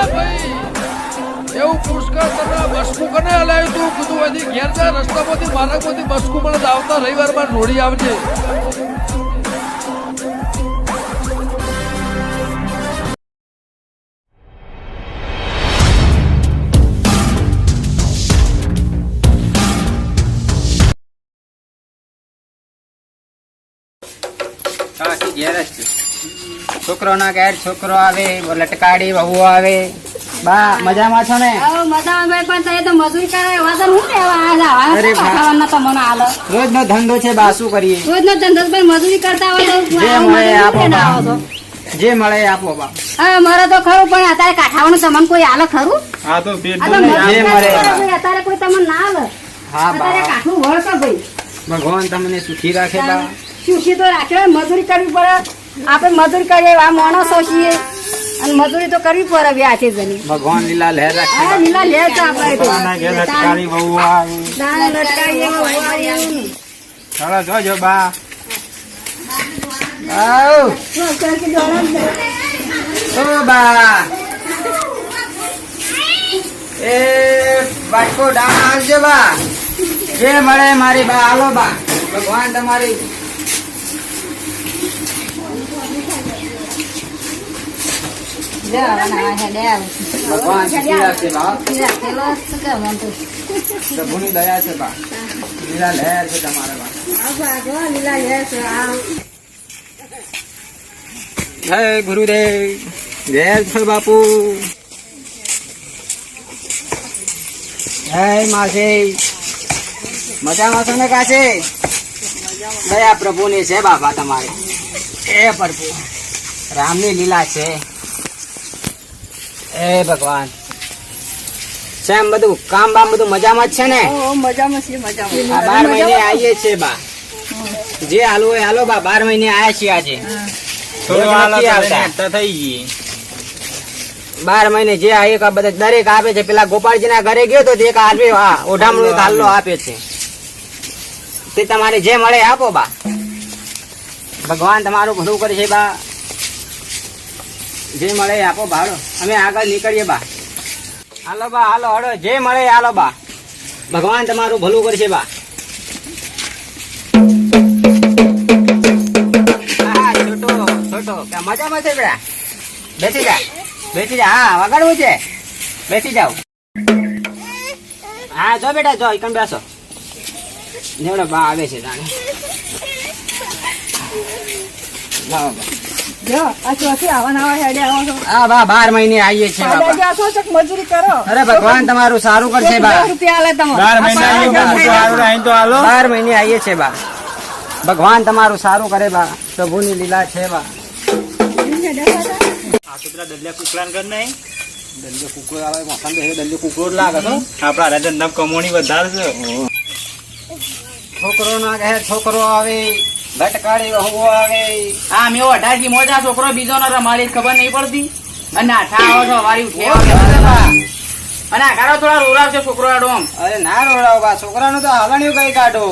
એ ભાઈ. એવું પુષ્કળ તને બસકું કને હલાવ્યું તું કીધું હજી ઘેર રસ્તામાંથી, માર્ગમાંથી બસકું મને આવતા રવિવારમાં જોડી આવજે. કાકી ઘેર જ છે. છોકરોના ઘેર છોકરો આવે લટકાડી વહુ આવે. બા મજામાં છો ને? રોજ મજામાં ભાઈ પણ તમે તો મજૂરી કરે. એવા તો હું લેવા આલા અરે હવે બા. ખાવાના તો મને આલો રોજનો ધંધો છે બા શું કરીએ? રોજનો ધંધો મજૂરી કરતા હોય જે મળે આપો ના બા. આવો છો? જે મળે એ આપો બા. હવે મારે તો ખરું પણ અત્યારે કાઠાવાનું તમને કોઈ આલો ખરું? હા તો પેટ આ તો જે મળે અત્યારે કોઈ તમને ના આલે. હા બા. કાઠું વળશે ભાઈ. ભગવાન તમને સુખી રાખે બા. સુખી તો રાખે મજૂરી કરવી પડે. આપણે મજૂરી કરીએ આ માણસો છીએ. અને મજૂરી તો કરવી પડે વ્યાજે જની ભગવાન લીલા લહેર રાખે. લીલા લહેર તો આપણે લટકાવી આવે. દાણા એવું. ચાલો જોજો બા. આવ. ઓ બા. એ બાટકો દાણા આવજો બા. જે મળે મારી બા. આલો બા. ભગવાન તમારી લે, હવે ના, હે, લે, હવે. ભગવાન વાંધો? પ્રભુની દયા છે બા લીલા લહેર છે તમારા લીલા લહેર છે, જય ગુરુદેવ. જય છે બાપુ. જય માસી. મજામાં છો ને કાશે? દયા પ્રભુની છે બાપા તમારે. એ પ્રભુ. રામની લીલા છે. એ ભગવાન. સેમ બધું? કામ બામ બધું મજામાં જ છે ને? મજામાં છીએ, મજામાં. બાર મહિને આવીએ છીએ. બા. જે હાલો હોય હાલો બા બાર મહિને આયા છીએ આજે. બાર મહિને જે આ એક બધા દરેક આપે છે. પેલા ગોપાલજી ના ઘરે ગયો તો તે એક આપે હા ઓઢામણું હાલો આપે છે. તે તમારે જે મળે આપો બા. ભગવાન તમારું ભલું કરે છે બા. જે મળે આપો ભાડો. અમે આગળ નીકળીએ બા. હાલો બા, હાલો, હળો. જે મળે હાલો બા. ભગવાન તમારું ભલું કરશે બા. છોટો છોટો. મજામાં છે બેટા? બેસી જા. બેસી જા. હા, વગાડવું છે. બેસી જાઓ. હા, જો બેટા, જો એકમ બેસો. નેવડો બા આવે છે જાણે લાવો બાર મહિને આવીએ છીએ મજૂરી કરો? અરે ભગવાન તમારું સારું કરશે બા. બાર મહિના આવીએ છીએ બા. ભગવાન તમારું સારું કરે બા. પ્રભુની લીલા છે બા. કર છોકરો ના કહે છોકરો આવે ભટકાડી વહુ આવે. હા મેં અઢારથી મોજા છોકરો બીજો ન રમાડી ખબર નહીં પડતી. અને આઠા આવો છો વારી ઉઠે અને આખાડો થોડા રોરાવશે છોકરો આડો આમ. અરે ના રોડાવો બા છોકરાનું તો હાલણ્યું કઈ કાઢો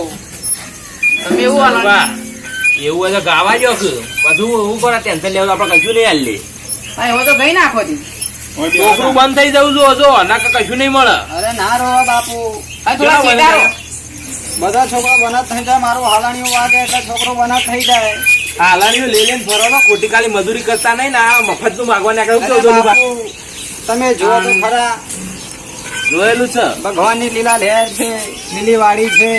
તમે એવું હાલો એવું હોય તો ગાવા જો કે. બધું એવું કરે ટેન્શન લેવું આપણે કશું નહીં હાલ લે હા એવો તો ગઈ નાખો તી. છોકરું બંધ થઈ જવું જો હજુ ના કશું નહીં મળે. અરે ના રોવા બાપુ. થોડા બધા છોકરા બના થઈ જાય મારું હાલાણીઓ વાગે એટલે છોકરો બનાત થઈ જાય. હાલાણીઓ લઈ લઈને ફરો ને ખોટી કાલી મજૂરી કરતા નહીં ને આ મફતનું માગવા? બાપુ, તમે જોવો તો ખરા. જોયેલું છે? ભગવાનની લીલા લહેર છે લીલી વાડી છે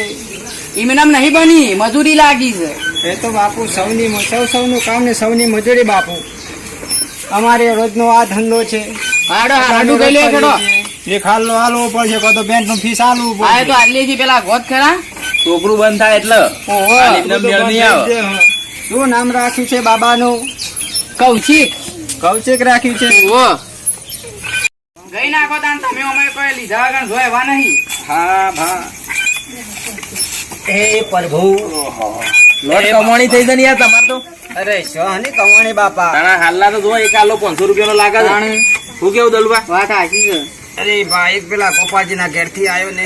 ઈમનામ નહીં બની મજૂરી લાગી છે. એ તો બાપુ સૌની સૌ સૌનું કામ ને સૌની મજૂરી બાપુ. અમારે રોજનો આ ધંધો છે. હાડો હાડું ગઈ લે એક હાલો હાલવો પડશે કો તો બેંકનું ફીસ હાલવું હા આ તો આટલી છે પેલા ગોત ખરા. છોકરું બંધ થાય એટલે. ઓહો. શું નામ રાખ્યું છે બાબાનું? કૌશિક. કૌશિક રાખ્યું છે. ઓ ગઈ નાખો તાન તમે અમે કોઈ લીધા વગર જો એવા નહીં. હા ભા. એ પ્રભુ. લોટ કમાણી થઈ જાય યાર તમારે તો. અરે શોહની કમાણી બાપા. તારા હાલના તો જો એક આલો પાંચસો રૂપિયાનો લાગે છે. શું કેવું દલવા? વાત આખી છે. અરે ભાઈ પેલા ગોપાજી ના ઘેરથી આવ્યો ને.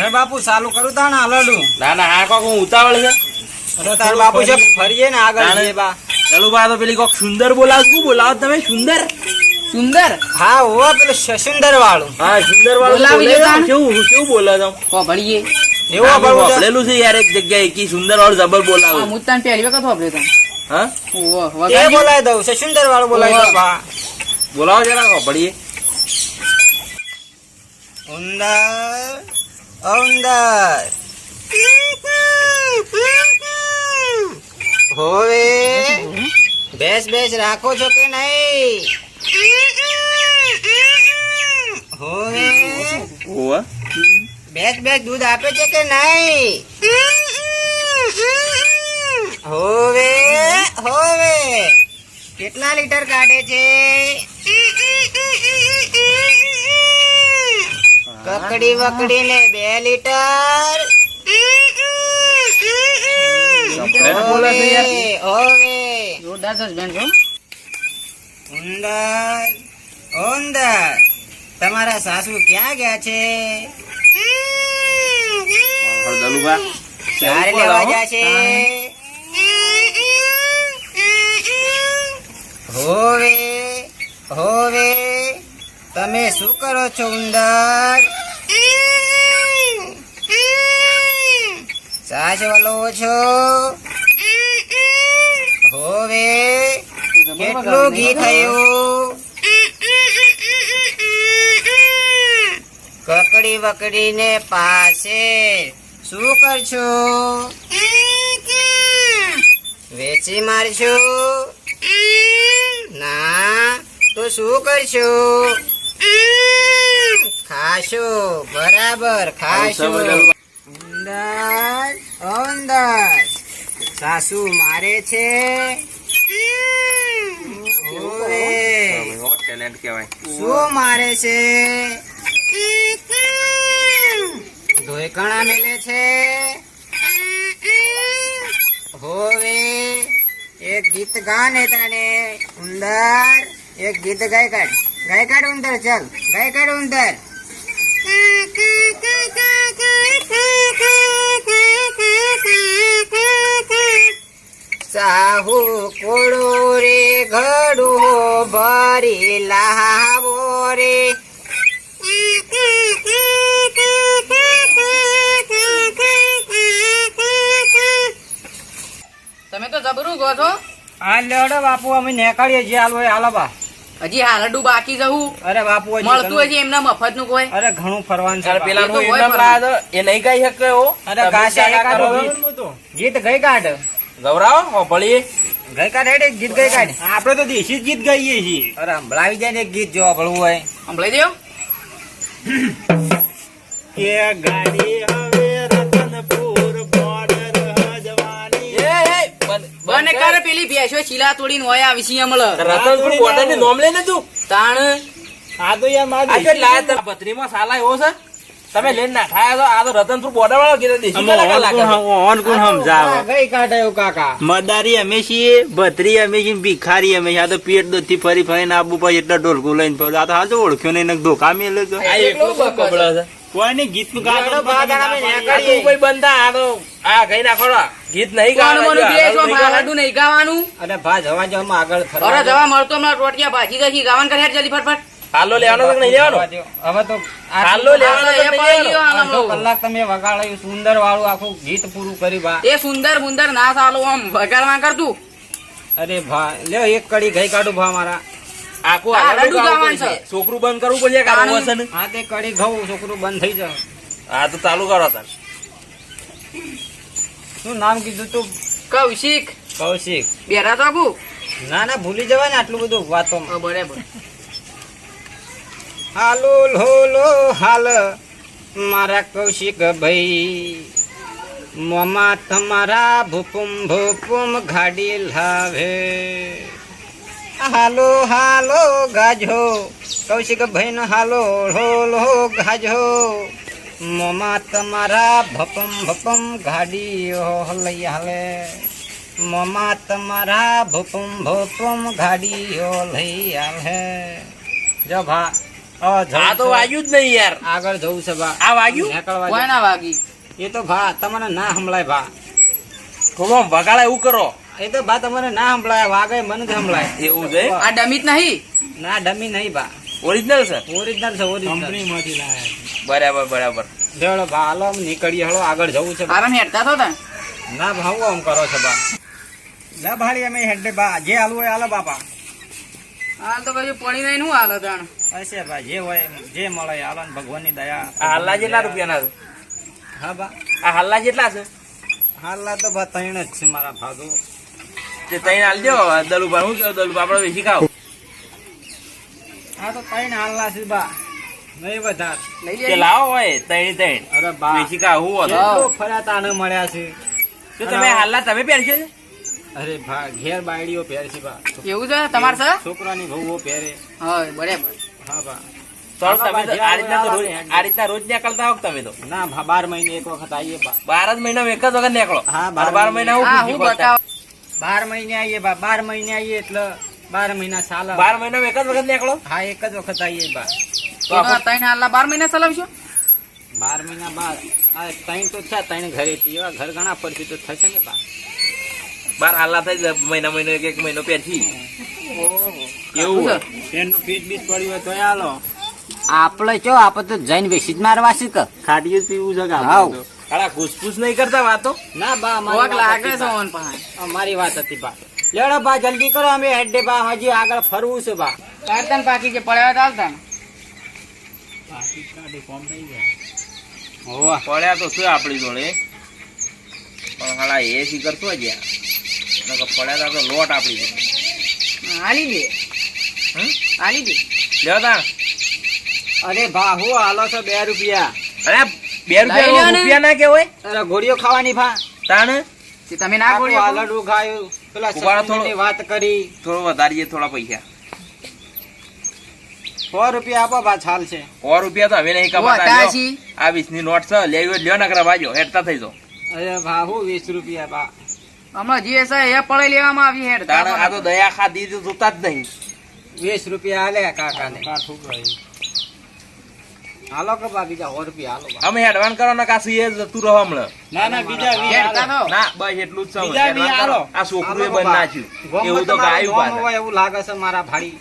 અરે બાપુ ચાલુ કરું તા ને હાલડું ના ના આ કોક હું ઉતાવળ છે. અરે તાર બાપુ છે ફરીએ ને આગળ બા જઈએ બા. તો પેલી કોક સુંદર બોલાવ શું બોલાવો તમે સુંદર? સુંદર? હા ઓ પેલો સુંદર વાળું હા સુંદર વાળું બોલાવી. કેવું કેવું બોલે છે? કો ભણીએ. એવું વાપરવું છે? છે યાર એક જગ્યાએ કી સુંદર વાળું જબર બોલાવે. હું તને પહેલી વખત વાપર્યો તને હા? એ? બોલાવી દઉં સુંદર વાળું બોલાવી દઉં બોલાવો જરા ભળીએ ઉંદર ઉંદર. હોવે બેસ બેસ રાખો છો કે નહીં? હોવે બેસ બેસ દૂધ આપે છે કે નહીં? હોવે હોવે. કેટલા લીટર કાઢે છે? કકડી વકડી ને બે લીટર. તમારા સાસુ ક્યાં ગયા છે? ક્યારે લેવા ગયા છે? હોવે હોવે. તમે શું કરો છો, ઉંદર? સાચ વાલો છો? હોવે, કેટલું ઘી થયું? કકડી વકડી ને પાસે. શું કરશો? વેચી મારશો? ના, તો શું કરશો? ખાશો, બરાબર, ખાશો. ઉંદર ઉંદર સાસુ મારે છે. ટેલેન્ટ કહેવાય શું મારે છે? ધોઈકણા મેલે છે. હોવે. એક ગીત ગાને તને ઉંદર, એક ગીત ગાય કાઢ. ગાય કાઢ ઉંદર ચાલ. ગાય કાઢ ઉંદર સાહુ કોળો રે ઘડો ભરી લાવો રે. તમે તો જબરું ગો છો? આ લેડો બાપુ અમે નેકાળીએ જે હાલ હોય હાલો બા. હજી હાલડું બાકી જવું. અરે બાપુ મળતું હજી એમના મફતનું કોઈ? અરે ઘણું ફરવાનું છે પેલા તો નું ઇનામ. એ નહીં ગઈ શકે એવો અરે ગાશે ગીત ગઈ કાઢ. ગૌરાવ ભળી ગઈ કાઢ ગીત ગઈ કાઢ. આપણે તો દેશી જ ગીત ગાઈએ છીએ. અરે સંભળાવી જાય ને એક ગીત જો ભળવું હોય. સંભળાઈ દો એ ગાડી પેલી ભેંસો ચીલા તોડીને હોય આવી છે અમલ રતનપુર બોર્ડર નોમ લઈને તું? તાણ? આ તો યાર મારા આ લાયા તારા. સાલા એવો છે તમે લઈને નાખાયા છો આ તો રતનપુર બોર્ડર વાળો કીધો દેશી લાગે ઓન કોણ- સમજાવ. ગઈ કાઢ કાકા. મદારી અમે છીએ ભત્રી અમે છીએ ભિખારી અમે છીએ. આ તો પેટ દોથી ફરી ફરીને આબુ પછી એટલા ઢોલકું લઈને. આ તો હાચો ઓળખ્યો નહીં ધોકા મેલે તો. આ એકલો બકબડા છે? કોઈ નહીં ગીતનું ગાતો લેડો બા દાડા અમે આ નીકળીએ. તું કોઈ બંધા આ તો આ ગઈ નાખો ગીત નહીં કોણ ગાવા મનું જો, ભેંસો નહીં ગાવા. હાલડું નહીં ગાવાનું. અરે ભા જવા જો આગળ ફરવા અરે જવા મળતો હમણાં રોટિયા ભાજી જશી ગાવાનું કરે જલ્દી ફટફટ? હાલો લેવાનો છે નહીં લેવાનો? હવે તો હાલો લેવાનો તો નહીં લેવાનો? કલાક તમે વગાડ્યું સુંદર વાળું આખું ગીત પૂરું કરી બા એ સુંદર મુંદર ના સારું આમ વગાડવા કરતું. અરે ભા લ્યો એક કડી ગઈ કાઢું ભા મારા. આખું આ હાલનું ગાવાનું છે. છોકરું બંધ કરવું પડશે કે આવું હા તે કડી ઘઉં છોકરું બંધ થઈ જાય હા તો ચાલુ કરો તાર. શું નામ કીધું તું? કૌશિક. કૌશિક. બેરા તો ના ના ભૂલી જવાય ને આટલું બધું વાતોમાં. બરાબર. હાલો લોલો હાલ. મારા કૌશિક ભાઈ મોમાં તમારા ભૂપુમ ભૂપુમ ગાડી લાવે. હાલો હાલો ગાજો કૌશિક ભાઈ નો હાલો હોલો ગાજો મોમાં તમારા ભપમ ભપમ ગાડી હલઈ હાલે. મોમાં તમારા ભપમ ભપમ ગાડી લઈ હાલે. જો ભા આ તો. વાગ્યું જ નહીં યાર. આગળ જવું છે ભા. આ વાગ્યું? નીકળવા કોઈ દે. ના વાગી? એ તો ભા તમને ના હમલાય ભા. કોમ આમ એવું કરો. એ તો બા તમારે ના સંભળાય વાગે મને જ સંભળાય. એવું છે? આ ડમી જ નહીં. ના ડમી નહીં બા. ઓરિજિનલ છે? ઓરિજિનલ છે ઓરિજિનલ બરાબર બરાબર. ચલો બા હાલો નીકળીએ. હળો આગળ જવું છે. આરામ હેડતા તો ને? ના ભાવ આમ કરો છો બા? ના ભાડી અમે હેડે બા. જે હાલવું હોય હાલો બાપા. હાલ તો પછી પડી નહીં નું હાલો તાણ હશે બા જે હોય જે મળે હાલો ને ભગવાનની દયા. આ હાલ્લા જેટલા રૂપિયાના છે? હા બા. આ હાલ્લા જેટલા છે? હાલા તો બા ત્રણ જ છે મારા ભાગો. તે તઈ હાલજો દલુભા હું કહું દલુભા આપણે વેચી ખાવ હા તો ત્રણ હાલના છે બા. નહીં વધાર. તે લાવો હોય તઈ તઈ અરે બા. વેચી ખાવ હું હતો. ફર્યા તાને મળ્યા છે. તો તમે હાલ્લા તમે પહેરશો અરે ભા ઘેર બાયડીઓ પહેરે છે બા. એવું છે? તમાર છે? છોકરાની વહુઓ પહેરે. હા બરાબર. હા બા. તો તમે આ રીતના તો રોજ આ રીતના રોજ નીકળતા હો તમે તો. ના બાર મહિને એક વખત આવીએ બાર જ મહિના એક જ વખત નીકળો. હા, બાર બાર મહિના. હું. બતાવ. બાર મહિને આવીએ બા બાર મહિને આવીએ એટલે બાર મહિના સાલ બાર મહિના એક જ વખત નીકળો? હા એક જ વખત આવીએ બા. તો બાર મહિના ચલાવશો? બાર મહિના બાદ આ ત્રણ તો છે ત્રણ ઘરે એવા ઘર ઘણા પડશે તો થશે ને બા. બાર હાલ્લા થઈ મહિના મહિનો એક એક મહિનો પહેરથી એવું એનું ફીટ બીટ પડ્યું હોય તો હાલો આપણે જો આપણે તો જઈને વેસી જ મારવા છે કે ખાટી પીવું છે કે હાવ. આપણે તો. હાલા ઘૂસપૂસ નહીં કરતા વાતો? ના બા કોક મારી વાત લાગે હતી છે બા. ઓન પાસે અમારી વાત હતી બા. લેડો બા જલ્દી કરો અમે હેડે બા હજી આગળ ફરવું છે બા. કાઢતા ને પાકી જે પડ્યા હોય તો હાલતા ને. હોવા. પડ્યા તો શું આપણી જોડે? પણ હાલા એ સી કરતો જ્યાં નકર પડ્યા તા તો લોટ આપણી જોડે. હા, હાલી દે. હમ? હાલી દે. લ્યો તાણ અરે ભા હું હાલો છો બે રૂપિયા. અરે બે રૂપિયા રૂપિયા ના કેવાય અરે ગોળીઓ ખાવાની ભા. તાણ? તમે ના ગોળીઓ ખાઓ? ખાયું પેલા ઉભારો વાત કરી. થોડો વધારીએ થોડા પૈસા. સો રૂપિયા આપો બા ચાલ છે. સો રૂપિયા તો હવે નહીં કમાતા આ વીસની નોટ છે લેવી લ્યો નકરા બાજો હેડતા થઈ જાઓ. અરે ભા વીસ રૂપિયા બા હમણાં જે એ પડે લેવામાં આવી હેડ તાણ આ તો દયા ખાધી જોતા જ નહીં. વીસ રૂપિયા હાલે કાકા ને હાલો કે બા બીજા સો રૂપિયા હાલો બા અમે હેડવાન કરો ને કાસી એ જતું રહો હમણાં. ના ના બીજા હેડતા તો ના બસ એટલું જ છે બીજા બી કરો. હાલો. આ છોકરું એ હાલો બંધ. નાખ્યું. એવું તો ગાયું પાછા. હોય એવું લાગે છે મારા ભાડી.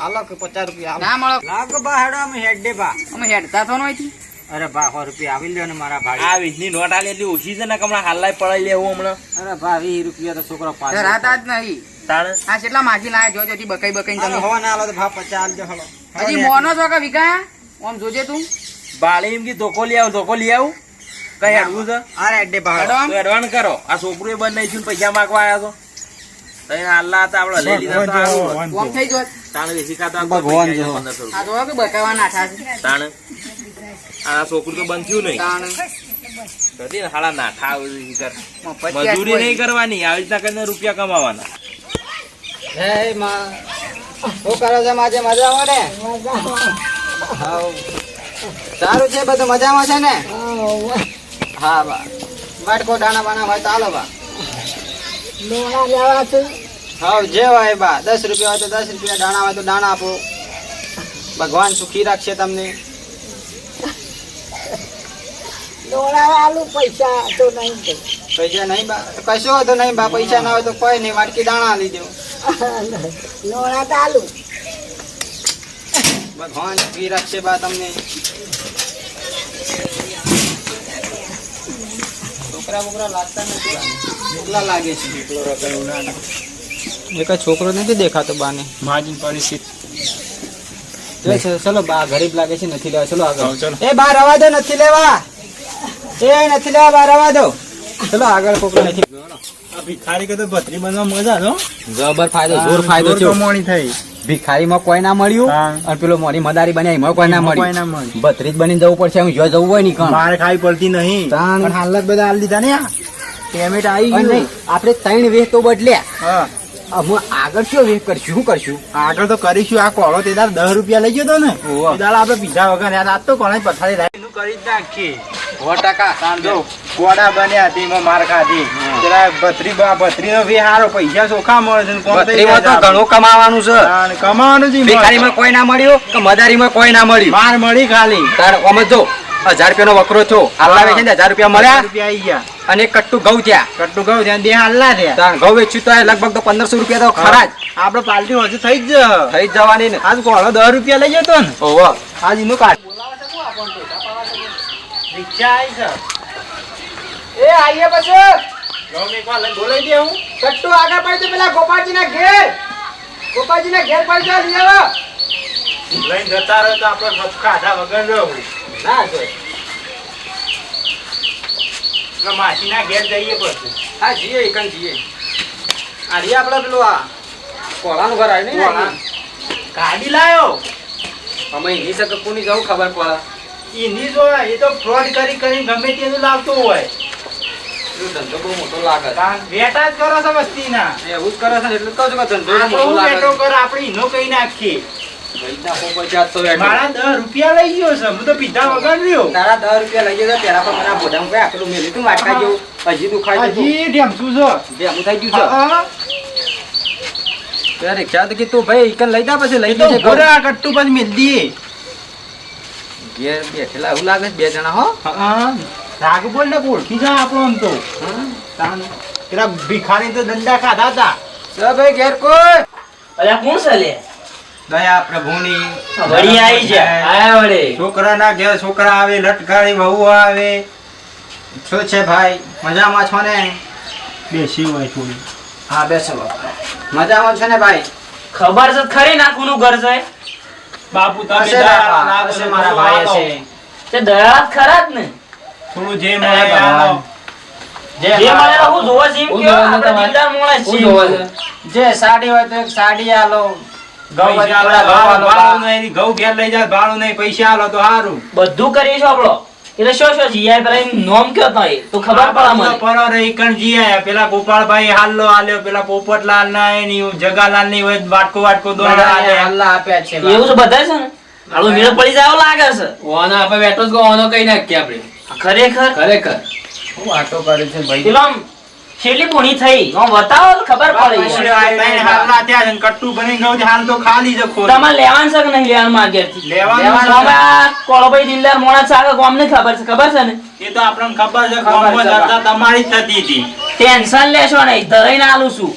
હાલો કે પચાસ રૂપિયા ના મળો. લાગો બા હેડો અમે હેડે બા. અમે હેડતા તો નહોતી. અરે બા સો રૂપિયા આવી લ્યો ને મારા ભાડી. આ વીસની નોટ આલી એટલી ઓછી છે ને કે હમણાં હાલલાય પડાઈ લેવું હમણાં? અરે બા વીસ રૂપિયા તો છોકરો તો રાત જ નહીં. તાણ? આ કેટલા માગી લાયા જોજો હજી બકાઈ બકાઈ તમે. હો ના હાલો તો ભા પચાસ આલજો હાલો. હજી મોનો છો કે વિકાયા આમ જોજે તું. બાળી એમ કે ધોકો લઈ આવું ધોકો લઈ આવું. કઈ હેડવું છે? અરે એડે તો એડવાન કરો. આ છોકરું બંધ નહીં છું પૈસા માંગવા આવ્યા છો. તઈ હાલલા હતા આપણે લઈ લીધા તો સારું ઓમ થઈ જોત તાણ વેસી કાતા ભગવાન જો. આ જો કે બકાવા નાઠા છે. તાણ. આ છોકરું તો બંધ થયું નહીં. તાણ. કદી ને હાલા નાઠા આવે મજૂરી નહીં કરવાની. આવી રીતના કરીને રૂપિયા કમાવાના. હે માં. શું કરો છો? માજે મજામાં ને? હાવ. સારું છે બધું મજામાં છે ને? હા બા. વાટકો દાણા બાણા હોય તો હાલો બા. હા જે હોય બા. દસ રૂપિયા હોય તો દસ રૂપિયા દાણા હોય તો દાણા આપો. ભગવાન સુખી રાખશે તમને. પૈસા નહીં બા. કશો હતો નહીં બા. પૈસા ના હોય તો કોઈ નહીં. વાટકી દાણા લઈ દેવું ભગવાન સુખી રાખશે બા તમને. છોકરા બોકરા લાગતા નથી બા. લાગે છે. એક છોકરો નથી દેખાતો બાને? માજી પરિસ્થિતિ. ચલો બા ગરીબ લાગે છે નથી લેવા. ચલો આગળ. એ બા રવા દો નથી લેવા. એ નથી લેવા બા રવા દો. ચલો આગળ કોકરો નથી. ભિખારી કે તો ભત્રી બનવા મજા નો જબર ફાયદો જોર ફાયદો થયો કમાણી થઈ ભિખારીમાં કોઈ ના મળ્યું. અને પેલો મોરી મદારી બન્યા એમાં કોઈ ના મળ્યું. ભત્રીજ બની જવું પડશે હું જો જવું હોયની કણ. મારે ખાઈ પડતી નહીં. પણ હાલત બધા હાલ દીધા ને પેમેન્ટ આવી ગયું. નહીં, આપણે ત્રણ વેહ તો બદલ્યા. હું. આગળ શું વેહ કરશું શું કરશું? આગળ તો કરીશું આ કોળો તે દસ રૂપિયા લઈ ગયો તો ને. દાડ આપણે પીધા વગર યાર આજ તો કોણે પથારી રાખી. કરી જ નાખીએ. સો ટકા જો ગોડા બન્યા હતી એમાં માર ખાધી. પેલા ભત્રી ભત્રી નો હારો પૈસા ચોખા મળે છે ને કોણ થઈ ભત્રીમાં તો ઘણું કમાવાનું છે. કમાવાનું જ ભિખારીમાં કોઈ ના મળ્યું કે મદારીમાં કોઈ ના મળ્યું? માર મળી ખાલી. તાર ઓમ જો હજાર રૂપિયાનો વકરો થયો. હાલના છે ને હજાર રૂપિયા મળ્યા. રૂપિયા આવી ગયા. અને કટ્ટુ ઘઉં થયા. કટ્ટુ ઘઉં થયા બે હાલના થયા. તાણ ઘઉં વેચ્યું તો લગભગ તો પંદરસો રૂપિયા તો ખરા જ. આપડે પાલટી હજુ થઈ જ થઈ જ જવાની ને. આજ કોળો દસ રૂપિયા લઈ જતો ને. ઓહો. આજ એનું કાઢ રિક્ષા આવી છે એ આઈએ પછી. ગમે એક વાર બોલાવી દે હું. કટ્ટુ આગળ પડી તો પેલા ગોપાલજીના ઘેર. ગોપાલજીના ઘેર પડી લઈ આવો. લઈને જતા રહ્યો તો આપણે વગર ના માસીના ઘેર જઈએ પછી. હા જીએ એકન જઈએ. આ રી આપણે પેલું આ કોળાનું ઘર આવ્યું ને ગાડી લાયો. અમે એની સકે કોની જવું ખબર પડે એની જો એ તો ફ્રોડ કરી કરી ગમે તેનું લાવતો હોય. ધંધો બહુ મોટો લાગે કારણ જ કરો છો વસ્તીના? એવું જ કરે છે એટલે કહું છું કે ધંધો મોટો લાગે વેટો કર આપણે ઈનો કઈ નાખીએ. પૈસા હો પચાસ તો વેઠો. મારા દસ રૂપિયા લઈ ગયો છે હું તો પીધા વગર રહ્યો. તારા દસ રૂપિયા લઈ જશે પેલા પણ આકલું તું વાટકા જેવું? હજી દુખાય છે હજી ઢેમસું છો. ભેગું થઈ ગયું છે? રિક્ષા તો કીધું ભાઈ ઈકન લઈ જા પછી લઈ દે ઘોડા કટ્ટુ પછી મેલ દઈએ. ઘેર બેઠેલા એવું લાગે બે જણા હો? રાગ બોલ ને ઓળખી જા આપણો આમ તો. પેલા ભિખારી તો દંડા ખાધા હતા. ચલ ભાઈ ઘેર કોઈ અલ્યા કોણ છે લે? દયા પ્રભુની. વળી આવી છે આયા વળી. છોકરાના ઘેર છોકરા આવે લટકાળી વહુ આવે. શું છે ભાઈ? મજામાં છો ને? બેસી હોય થોડી. હા બેસો મજામાં છે ને ભાઈ? ખબર છે ખરી ના કોનું ઘર છે બાપુ તમે હશે મારા ભાઈ છે તે દયાત ખરા જ ને. થોડું જે મળે જે મળે હું જોવા છે એમ આપણે દિલદાર માણસ છીએ. જે સાડી હોય તો એક સાડી આલો. ઘઉં ઘેર લઈ જાય ભાડું નહીં પૈસા આલો તો સારું. બધું કરીશું આપણો. એટલે શું શું જીયા પેલા એમ નોમ કયો તો તો ખબર પડે મને. પરો રહી કણ જી પેલા ગોપાળભાઈ હાલ્લો હાલ્યો પેલા પોપટલાલ ના એ ની જગાલાલની હોય વાટકો વાટકો દોડા. અલ્લાહ આપ્યા છે એવું તો બધા છે ને? હાલો મેળ પડી જાય એવું લાગે છે. ઓનો આપણે બેઠો જ ઓનો કઈ નાખીએ આપણે? ખરેખર? ખરેખર. હું આટો કરે છે ભાઈ? પેલો છેલ્લી પૂણી થઈ. હું બતાવો ખબર પડે. હાલના ત્યાં કટ્ટુ બની ગયું હાલ તો ખાલી જ ખોલ. તમારે લેવાન છે કે નહીં લેવાનું માર્કેટથી લેવાન કોળભાઈ દિલદાર મોણા છે કોમ ને ખબર છે. ખબર છે ને? એ તો આપણને ખબર છે ખબર ગામમાં છે, તમારી થતી હતી. ટેન્શન લેશો નહીં. ધરાઈને આલું છું.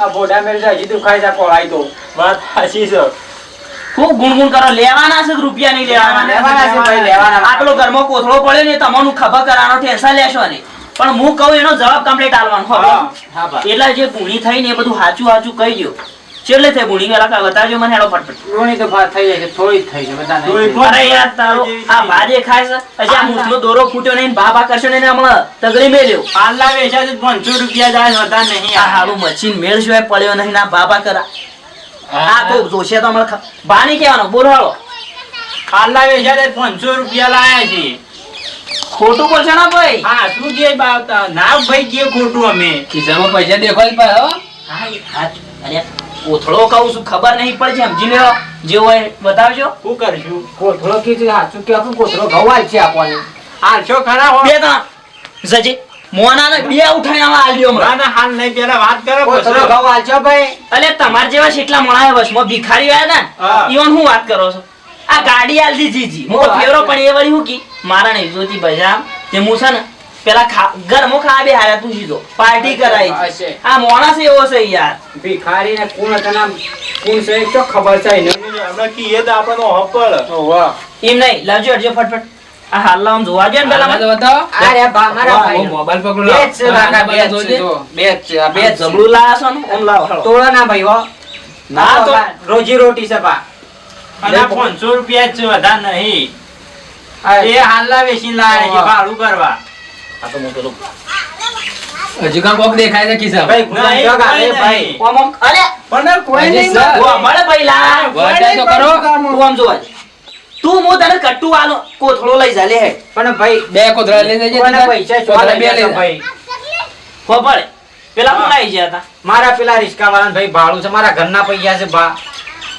આ બોડા મેલ જાય હજી ખાઈ જા કોળાઈ તો. વાત સાચી છે. ખૂબ ગુણગુણ કરો. લેવાના છે રૂપિયા નહીં લેવાના? લેવાના છે ભાઈ લેવાના. આટલો ઘરમાં કોથળો પડ્યો ને તમારું ખબર કરવાનો ટેન્શન લેશો નહીં. પણ હું કહું એનો જવાબ કમ્પ્લીટ આલવાનો હા. હા. એટલે જે ગુણી થઈ ને એ બધું હાચું હાચું કહી દો છેલ્લે થઈ ગુણી ગલા બતાવજો મને હેડો ફટફટ. રોણી તો થઈ જાય છે થોડી થઈ છે બધા નહીં અરે યાર તારો આ ભાજે ખાય છે આ મૂછનો દોરો ફૂટ્યો નહીં બાબા કરશો ને હમણાં તગડી મેલ્યો. હાલના વેચા છે પાંચસો રૂપિયા જાય વધારે નહીં આ હારું મચીન મેળ સિવાય પડ્યો નહીં ના બાબા કરા. આ તો જોશે તો હમણાં ખ- બા કહેવાનો બોલ હાલો હાલના વેચા છે પાંચસો રૂપિયા લાયા છે. ખોટું બોલશો ને ભાઈ? હા શું જે બાવતા ના ભાઈ જે ખોટું અમે. ખિસ્સામાં પૈસા દેખાય પાછા હો. હા, હાથ- અરે કોથળો કહું છું ખબર નહીં પડશે સમજી લ્યો. જે હોય બતાવજો. શું કરશું? કોથળો કીધું શું કે આપણું કોથળો ઘવાય છે આપણને હાલશો ખરા હો? બે ત્રણ. સજી મોના ને બે ઉઠાઈ આવા આલ્યો હમણાં. ના હાલ નહીં પેલા વાત કરો કોથળો. ઘવાય છે ભાઈ. અલે તમાર જેવા કેટલા મણાય મો ભિખારી આવ્યા ને? ઈવન હું વાત કરો છો? આ ગાડી આલ દીધી જી હું ફેરો. પણ એ વળી હું કી? મારા નહીં જોતી બજામ તે હું છે ને પેલા ખા ઘરમાં ખા બે હારા તું જીજો પાર્ટી કરાઈ છે. આ માણસ એવો છે યાર. ભિખારી ને કોણ હતા કોણ છે તો ખબર છે. એને હમણાં કીએ તો આપણને હપળ વાહ. એમ નહીં લાવજો અડજો ફટફટ. આ હાલ આમ જોવા દે ને પેલા મને. તો બતાવો. અરે બા મારા ભાઈ મોબાઈલ પકડો બે છે કાકા, બે છે. જો. બે છે આ બે જ જબડું લાયા ને? ઓમ લાવો હાલો. ના ભાઈ હો ના તો- રોજી રોટી છે બા. અને પાંચસો રૂપિયા જ વધારે નહીં. એ હાલના વેચી લાયા છે ભાડું કરવા આ તો હું પેલું હજી કાંઈ કોક દેખાય છે ખિસ્સામાં. ભાઈ ગુલામ નહીં, જો ગાલે કોઈ ભાઈ નહીં. ઓમ ઓમ અરે પણ કોઈ નહીં ઓ મળે ભાઈ લા તો કરો. તું આમ જોવા તું હું તને કટ્ટુ આલો કોથળો લઈ જા લે. હે પણ ભાઈ બે કોથળા લઈ જજે પૈસા બે ભાઈ. પેલા કોણ આવી ગયા હતા. મારા પેલા રિસ્કા વાળા ભાઈ ભાડું છે મારા ઘરના પૈસા છે બા.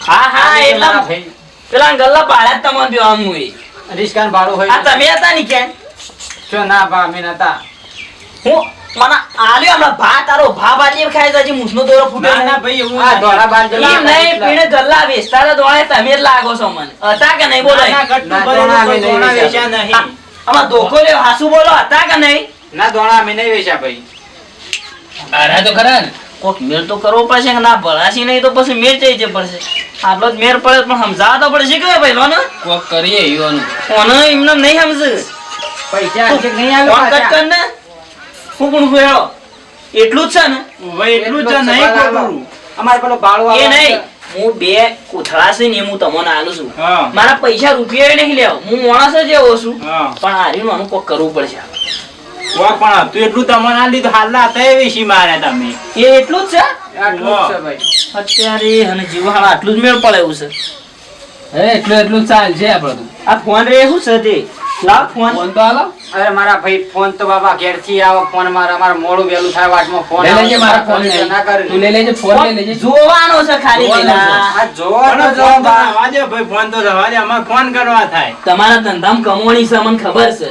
હા હા આ રીતે મારા એટલા પેલા ગલ્લા પાડ્યા તમારે બે આમ હોય. રિસ્કાનું ભાડું હોય. આ તમે હતા ની ક્યાં? જો ના બા અમે નતા. હું મને આલ્યો હમણાં ભા તારો ભા બાજી ખાય તો હજી મૂછનો દોરો ફૂટ્યો ના ના ભાઈ એવું આ નહીં. બાર એમ નહીં પીણે ગલ્લા વેચતા હતા દોડે તમે જ લાગો છો મને. હતા કે નહીં બોલે? ના, ના, ભરેલું કોઈ નહીં વેચ્યા. નહીં. આમાં ધોકો લે હાસુ બોલો હતા કે નહીં? ના દોણા અમે નહીં વેચ્યા ભાઈ. આરા તો ખરા કોક મેર તો કરવો પડશે કે ના ભરાશી નહીં તો પછી મેર જઈ જે પડશે? આટલો જ મેર પડે પણ સમજાવવા તો પડશે કે ભાઈ લોને? કોક કરીએ યુવાનું કોને એમને નહીં સમજે? પૈસા હશે નહીં ફોન આવે કટ કર ને હું કોણ ફેરો એટલું જ છે ને? ભાઈ એટલું જ નહીં ખોટું અમારે પેલો બાળો એ નહીં. હું બે કોથળા છે ને એ હું તમને આલું છું. મારા પૈસા રૂપિયા નહીં લેવા હું માણસ જ એવો છું. પણ હારી આનું કોક કરવું પડશે. વાહ પણ હતું એટલું તમને આ લીધું હાલના હતા એ માર્યા તમે. એ એટલું જ છે? આટલું જ છે ભાઈ. અત્યારે અને જીવહાળા આટલું જ મેળ પડે એવું છે. હે એટલું એટલું ચાલ છે આપડે આ ફોન રે શું છે તે? લાવ ફોન. ફોન તો આલો અરે મારા ભાઈ ફોન તો બાબા ઘેરથી આવો ફોન મારા મારા મોડું વેલું થાય વાટમાં ફોન લઈ લેજે મારા ફોન ના કર તું લઈ લેજે ફોન લઈ લેજે. જોવાનો છે ખાલી પેલા. આ જોવો જોવો બા. દે ભાઈ ફોન તો રવા દે. અમારે ફોન કરવા થાય. તમારા ધંધામાં કમોણી છે મને ખબર છે.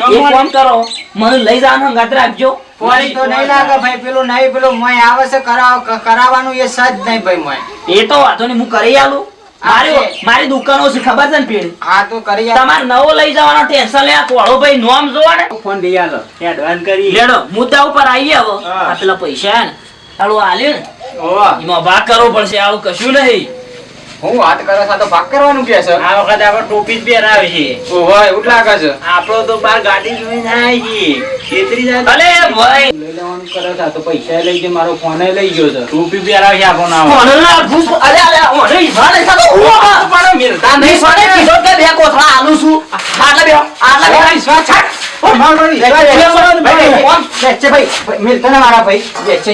એક કામ કરો મને લઈ જવાનો હંગાત રાખજો. ફોન તો નહીં લાગે ભાઈ પેલું નહીં પેલું મોય આવે છે કરાવ કરાવવાનું એ સજ નહીં ભાઈ મોય એ તો વાતો ને હું કરી આલું. મારી મારી દુકાનો છે ખબર છે ને પેલી? હા તો કરી. તમારે નવો લઈ જવાનો ટેન્શન લે આ કોળો ભાઈ નોમ જોવા ને. ફોન દઈ આલો એડવાન્સ કરી. લેડો મુદ્દા ઉપર આવી. આવો. આ પેલા પૈસા હે ને આલું આલ્યું ને. એમાં ભાગ કરવો પડશે આવું કશું નહીં. હું વાત કરે છે ભાગ કરવાનું કે છે? આ વખતે આપણે ટોપી જ પહેરાવે છે ઓહો એવું લાગે છે. આપણો તો બાર ગાડી જોઈને જાય છે છેતરી જાય અલે ભાઈ. લઈ લેવાનું કરે છે પૈસા લઈ ગયો મારો ફોન લઈ ગયો છે. ટોપી પહેરાવે છે આપણો નામ. કોને ના ભૂસ અલે અલે ઓને ઈવાને સાતો ઉવા પણ મિલતા નહીં. સોને કીધો કે બે કોથળા આલું છું. આટલા બે આટલા બે. વિશ્વાસ છાડ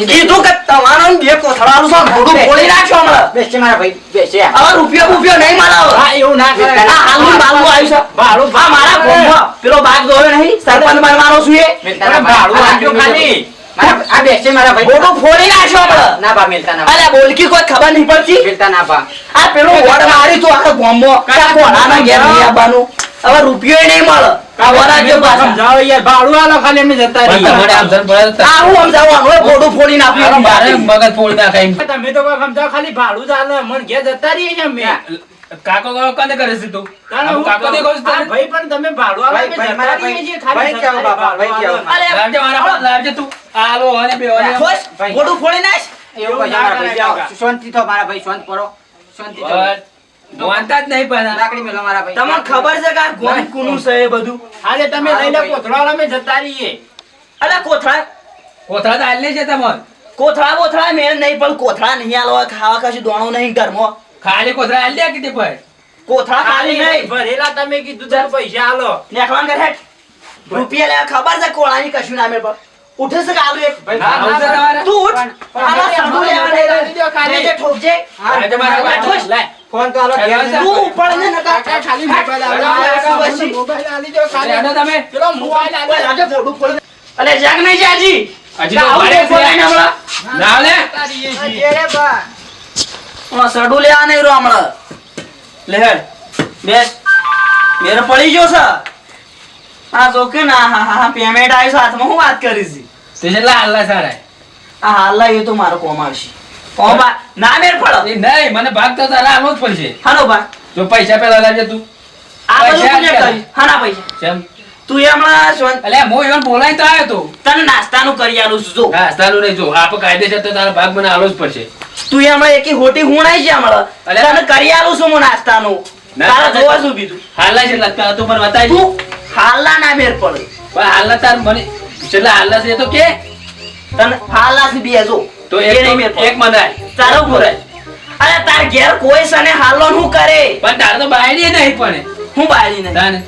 કીધું કે તમારો બે કોથળા આલું છું ઘોડું ફોડી હમણાં. બેસે મારા ભાઈ બેસે હવે રૂપિયો રૂપિયો નહીં મારાવો હા એવું ના કરે આ હાલું બાલું આવ્યું છે ભાડું આ મારા ગામમાં પેલો બાગ જોયો નહીં સરપંચ માર છું એ. ભાડું ભાડું ખાલી. આ બેસે મારા ભાઈ. ફોડી નાખશો હમણાં. ના બા મિલતા ના અલે બોલકી કોઈ ખબર નહીં પડતી? મિલતા ના બા આ પેલો વડ મારી તું આખો ગામમાં. કોના ઘેર નહીં આવવાનું. હવે રૂપિયો નહીં મળે. આ વડા જે પાછા. સમજાવો યાર ભાડું આલો ખાલી અમે જતા પણ રહીએ. તમારે આમ ધન પડે તો આ હું સમજાવવાનું હોય ઘોડું ફોડી તારો નાખ્યું મારે મગજ ફોડી નાખે એમ. તમે તો કોઈ સમજાવો ખાલી ભાડું જ આલો. મને ઘેર જતા રહીએ છીએ અમે. કાકો કાકો કરે છે તું? કાકો ને કહું છું ભાઈ પણ તમે ભાડું આલો ભાઈ, ભાઈ, કેવું બાપા, ભાઈ કેવું. લાવજે મારા લાવજે તું. આલો અને બે અને ખુશ? ફોડી નાખ. એવું છે. શાંતિ થો મારા ભાઈ શાંત પડો શાંતિ થો જ નહીં પણ. લાકડી મેલો મારા ભાઈ. તમને ખબર છે કે આ ગોમ કુનું છે એ બધું? હાલે તમે લઈ લો કોથળા આલો, અમે જતા રહીએ. અલા કોથળા કોથળા તો આલે છે તમારે કોથળા કોથળા મેળ નહીં પણ કોથળા નહીં આલો ખાવા કશું દોણો નહીં ઘરમાં. ખાલી કોથળા આલી દે કીધી ભાઈ. કોથળા ખાલી નહીં. ભરેલા તમે કીધું તાર પૈસા આલો નેકવાન કર રૂપિયા લે ખબર છે કોળાની કશું ના મેળ પર. ઉઠે છે કે એક. તમારે? તું ઉઠ. ભાઈ, સાંભળું લેવા નહીં. દે ખાલી. જે ઠોકજે. હા, તમારા. લાય. ફોન તો આલો ઘેર તું ઉપર ને નકા કાકા ખાલી મોબાઈલ આલો. મોબાઈલ આલી. જો ખાલી. હેડો તમે. ચલો મોબાઈલ આલી. ઓય, દો. લાવજે અલે જાગ નહીં જાજી હજી. તો મારે છે. હમણાં. ના લે. અરે બા. હમણાં સડું લેવા નહીં રો હમણાં. લે હેડ. બેસ. મેરે પડી ગયો છે. આ જો કે ના હા હા પેમેન્ટ આવ્યું હાથમાં. હું વાત કરીશ? તે જેટલા હાલ્લા સારા આ હાલ્લા એ તો મારો કોમ આવશે. કોમ બા ના મેર પડો. એ નહીં મને ભાગ તો તારા આલવો જ પડશે. હાલો બા. જો પૈસા પેલા લાવજે તું. આ બધું કોને આપી કર્યું? પૈસા. ચમ. તું એ હમણાં શું અલે મો even બોલાઈને તો આવ્યો તો. તને નાસ્તાનું કરી આલું છું જો. નાસ્તાનું નહીં જો. આપ કાયદેસર તો તારા ભાગ મને આલો જ પડશે. તું એ હમણાં એકી હોટી હુણાઈ છે હમણાં. અલે. તને કરી આલું છું મો નાસ્તાનું. તારા જોવા શું બીજું હાલના છે લગતા તો મને બતાય તું હાલા ના મેર પડે. પણ હાલા તાર મને છેલ્લા હાલા છે એ તો કે? તને હાલા છે બે જો. તો એક નહીં. એક મનાય. તારો ઊભો અરે તાર ઘેર કોઈ સને હાલો હું કરે. પણ તારે તો બાયડી નહીં પણ હું બાયડી નહીં? તાને.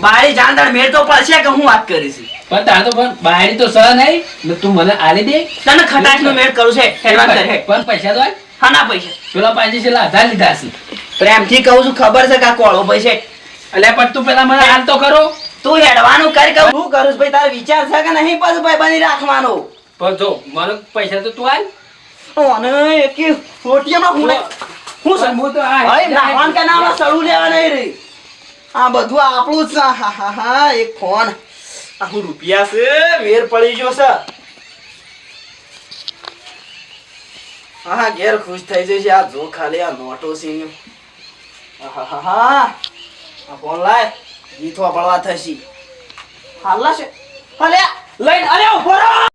બાયડી જાણ તાર મેળ તો પડશે કે હું વાત કરીશ પણ તાર તો પણ બાયડી તો સહ નહીં ને તું મને આલી દે. તને ખટાશ નો મેળ કરું છે એડવાન્સ કરે પણ પૈસા તો. હા ના પૈસા. પેલા પાંચી છે હજાર લીધા છે. પ્રેમથી કહું છું ખબર છે કે આ કોળો પૈસે એટલે પણ તું પેલા મને હાલ તો કરો. તું હેડવાનું કર કહું હું કરું છું. ભાઈ તારો વિચાર છે કે નહીં? પછી ભાઈ બની રાખવાનો. પણ જો મને પૈસા તો તું આલ. અને એકી રોટીયામાં હું હું પણ તો આ ભાઈ નાહવાન કે નામાં સળું લેવા નહીં રહી. આ બધું આપણું જ હા હા હા એક ફોન. આ હું રૂપિયા છે વેર પડી ગયો છે. હા હા ઘેર ખુશ થઈ જશે આ જો ખાલી આ નોટો સીન હા હા હા આ ફોન લાય. જીતવા પડવા થશી હાલા છે ભલે લઈને અરે ઊભો રહો!